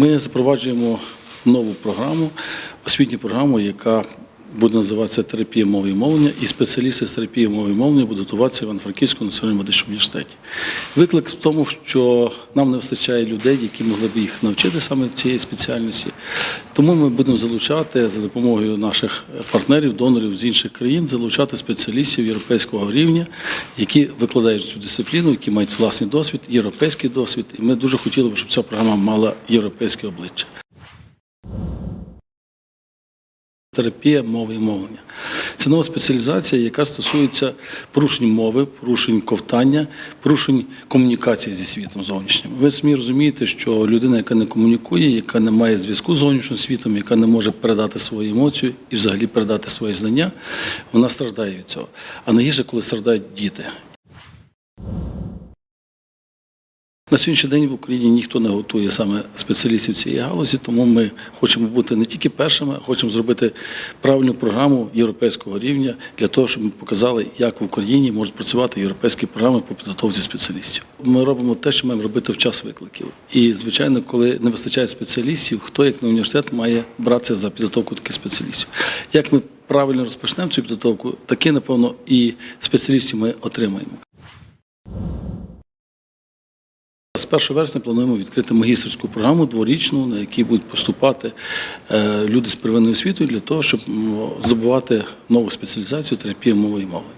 Ми запроваджуємо нову програму, освітню програму, яка буде називатися терапія мови і мовлення, і спеціалісти з терапії мови і мовлення будуть готуватися в Івано-Франківському національному медичному університеті. Виклик в тому, що нам не вистачає людей, які могли б їх навчити саме цієї спеціальності. Тому ми будемо залучати за допомогою наших партнерів, донорів з інших країн, залучати спеціалістів європейського рівня, які викладають цю дисципліну, які мають власний досвід, європейський досвід. І ми дуже хотіли б, щоб ця програма мала європейське обличчя. Терапія мови і мовлення. Це нова спеціалізація, яка стосується порушень мови, порушень ковтання, порушень комунікації зі світом зовнішнім. Ви самі розумієте, що людина, яка не комунікує, яка не має зв'язку з зовнішнім світом, яка не може передати свої емоції і взагалі передати свої знання, вона страждає від цього. А найгірше, коли страждають діти. На сьогоднішній день в Україні ніхто не готує саме спеціалістів цієї галузі, тому ми хочемо бути не тільки першими, а хочемо зробити правильну програму європейського рівня для того, щоб ми показали, як в Україні можуть працювати європейські програми по підготовці спеціалістів. Ми робимо те, що маємо робити в час викликів. І, звичайно, коли не вистачає спеціалістів, хто як на університет має братися за підготовку таких спеціалістів. Як ми правильно розпочнемо цю підготовку, таки, напевно, і спеціалістів ми отримаємо. З 1 вересня плануємо відкрити магістерську програму дворічну, на якій будуть поступати е, люди з первинною освітою для того, щоб здобувати нову спеціалізацію терапії мови і мовлення.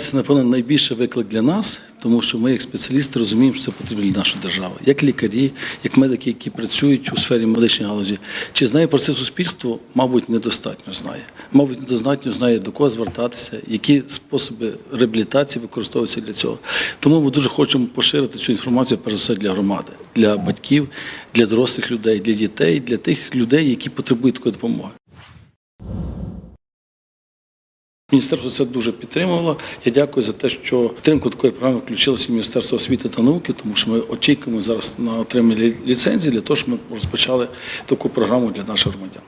Це, напевно, найбільший виклик для нас, тому що ми, як спеціалісти, розуміємо, що це потрібно для нашої держави. Як лікарі, як медики, які працюють у сфері медичної галузі. Чи знає про це суспільство? Мабуть, недостатньо знає. Мабуть, недостатньо знає, до кого звертатися, які способи реабілітації використовуються для цього. Тому ми дуже хочемо поширити цю інформацію перш за все для громади, для батьків, для дорослих людей, для дітей, для тих людей, які потребують такої допомоги. Міністерство це дуже підтримувало. Я дякую за те, що підтримку такої програми включилося Міністерство освіти та науки, тому що ми очікуємо зараз на отримання ліцензії для того, щоб ми розпочали таку програму для наших громадян.